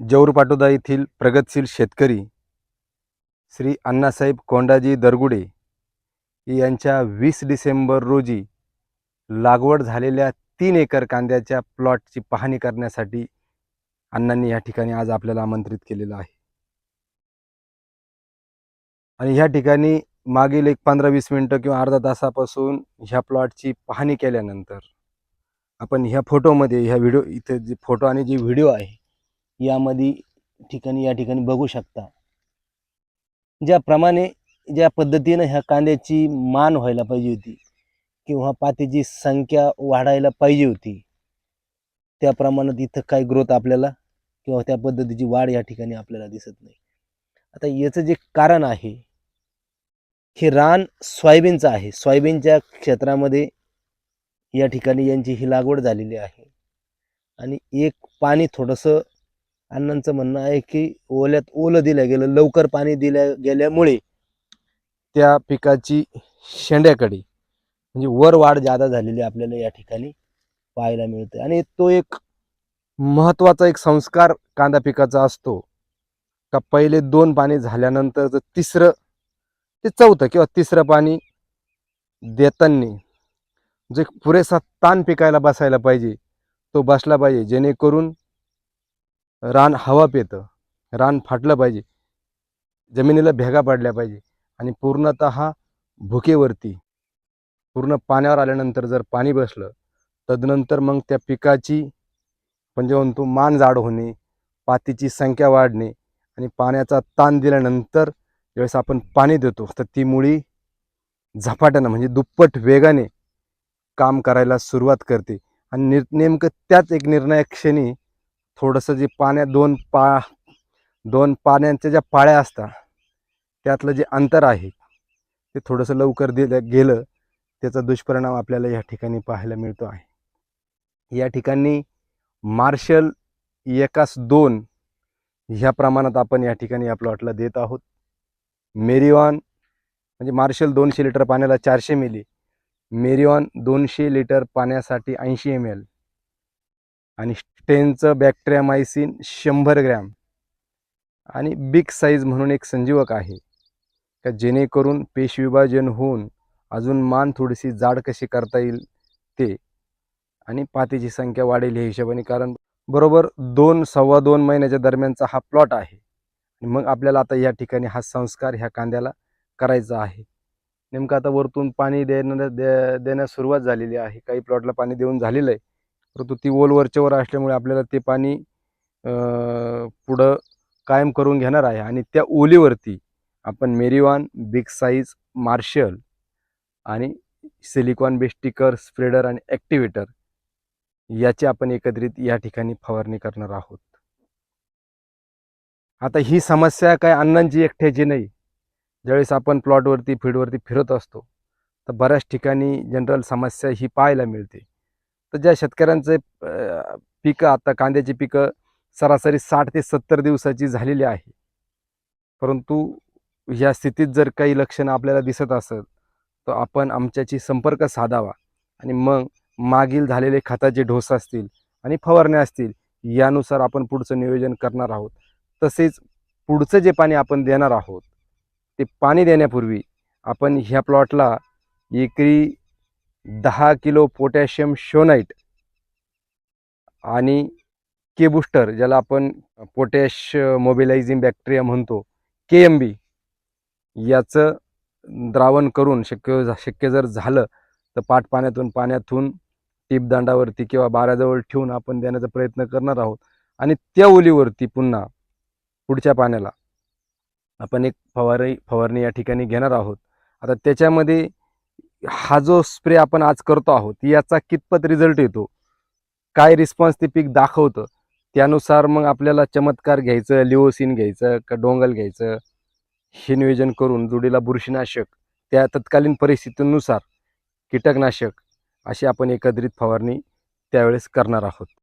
जौर पाटोदा येथील प्रगतशील शेतकरी श्री अण्णासाहेब कोंडाजी दरगुडे यांच्या वीस डिसेंबर रोजी लागवड झालेल्या तीन एकर कांद्याच्या प्लॉटची पाहणी करण्यासाठी अण्णांनी या ठिकाणी आज आपल्याला आमंत्रित केलेलं आहे. आणि ह्या ठिकाणी मागील एक पंधरा वीस मिनटं किंवा अर्धा तासापासून ह्या प्लॉटची पाहणी केल्यानंतर आपण ह्या फोटोमध्ये ह्या व्हिडिओ इथे जे फोटो आणि जी व्हिडिओ आहे यामध्ये ठिकाणी या ठिकाणी बघू शकता. ज्याप्रमाणे ज्या पद्धतीनं ह्या कांद्याची मान व्हायला पाहिजे होती किंवा पातीची संख्या वाढायला पाहिजे होती त्या प्रमाणात इथं काही ग्रोथ आपल्याला किंवा त्या पद्धतीची वाढ या ठिकाणी आपल्याला दिसत नाही. आता याचं जे कारण आहे हे रान सोयाबीनचं आहे. सोयाबीनच्या क्षेत्रामध्ये या ठिकाणी यांची ही लागवड झालेली आहे. आणि एक पाणी थोडंसं अण्णांचं म्हणणं आहे की ओल्यात ओलं दिलं गेलं लवकर पाणी दिल्या गेल्यामुळे त्या पिकाची शेंड्याकडे म्हणजे वर वाढ जादा झालेली आपल्याला या ठिकाणी पाहायला मिळते आणि तो एक महत्त्वाचा एक संस्कार कांदा पिकाचा असतो का पहिले दोन पाणी झाल्यानंतर तिसरं ते चौथं किंवा तिसरं पाणी देताना जो एक पुरेसा ताण पिकायला बसायला पाहिजे तो बसला पाहिजे जेणेकरून रान हवा पेतं. रान फाटलं पाहिजे. जमिनीला भेगा पडल्या पाहिजे. आणि पूर्णत भुकेवरती. पूर्ण पाण्यावर आल्यानंतर जर पाणी बसलं तदनंतर मग त्या पिकाची म्हणजे म्हणतो मान जाड होणे पातीची संख्या वाढणे आणि पाण्याचा ताण दिल्यानंतर ज्यावेळेस आपण पाणी देतो तर ती मुळी झपाट्यानं म्हणजे दुप्पट वेगाने काम करायला सुरुवात करते. आणि नेमकं त्याच एक निर्णायक क्षणी थोडंसं जे पाण्या दोन पा दोन पाण्यांच्या ज्या पाळ्या असतात त्यातलं जे अंतर आहे ते थोडंसं लवकर दिलं गेलं त्याचा दुष्परिणाम आपल्याला या ठिकाणी पाहायला मिळतो आहे. या ठिकाणी मार्शल एकास दोन ह्या प्रमाणात आपण या ठिकाणी या प्लॉटला देत आहोत. मेरिऑन म्हणजे मार्शल दोनशे लिटर पाण्याला चारशे मिली मेरिऑन दोनशे लिटर पाण्यासाठी ऐंशी एम एल आणि स्टेनचं बॅक्टेरियामायसिन शंभर ग्रॅम. आणि बिग साईज म्हणून एक संजीवक आहे. का जेणेकरून पेशविभाजन होऊन अजून मान थोडीशी जाड कशी करता येईल ते आणि पातीची संख्या वाढेल ह्या हिशोबाने. कारण बरोबर दोन सव्वा दोन महिन्याच्या दरम्यानचा हा प्लॉट आहे. आणि मग आपल्याला आता या ठिकाणी हा संस्कार ह्या कांद्याला करायचा आहे. नेमकं आता वरतून पाणी देणं दे देण्यास सुरुवात झालेली आहे. काही प्लॉटला पाणी देऊन झालेलं आहे. परंतु ती ओल वरच्यावर असल्यामुळे आपल्याला ते पाणी पुढं कायम करून घेणार आहे. आणि त्या ओलीवरती आपण मेरीवान बिग साईज मार्शल आणि सिलिकॉन बेस्टिकर स्प्रेडर आणि ॲक्टिवेटर याची आपण एकत्रित या ठिकाणी फवारणी करणार आहोत. आता ही समस्या काय अण्णांची एकट्याची नाही. ज्यावेळेस आपण प्लॉटवरती फीडवरती फिरत असतो तर बऱ्याच ठिकाणी जनरल समस्या ही पाहायला मिळते. तर ज्या शेतकऱ्यांचे पिकं आता कांद्याची पिकं सरासरी साठ ते सत्तर दिवसाची झालेली आहे. परंतु ह्या स्थितीत जर काही लक्षणं आपल्याला दिसत असेल तर आपण आमच्याशी संपर्क साधावा आणि मग मागील झालेले खताचे ढोस असतील आणि फवारण्या असतील यानुसार आपण पुढचं नियोजन करणार आहोत. तसेच पुढचं जे पाणी आपण देणार आहोत ते पाणी देण्यापूर्वी आपण ह्या प्लॉटला एकरी दहा किलो पोटॅशियम शोनाईट आणि के बुस्टर ज्याला आपण पोटॅश मोबिलायझिंग बॅक्टेरिया म्हणतो के एम बी याचं द्रावण करून शक्य शक्य जर झालं तर पाठ पाण्यातून पाण्यातून टीपदांडावरती किंवा बाराजवळ ठेवून आपण देण्याचा प्रयत्न करणार आहोत. आणि त्या ओलीवरती पुन्हा पुढच्या पाण्याला आपण एक फवारणी फवारणी या ठिकाणी घेणार आहोत. आता त्याच्यामध्ये हा जो स्प्रे आपण आज करतो आहोत याचा कितपत रिझल्ट येतो? काय रिस्पॉन्स ते पीक दाखवतं? त्यानुसार मग आपल्याला चमत्कार घ्यायचं लिओसिन घ्यायचं का डोंगल घ्यायचं हे नियोजन करून जुडीला बुरशीनाशक त्या तत्कालीन परिस्थितीनुसार कीटकनाशक अशी आपण एकत्रित फवारणी त्यावेळेस करणार आहोत.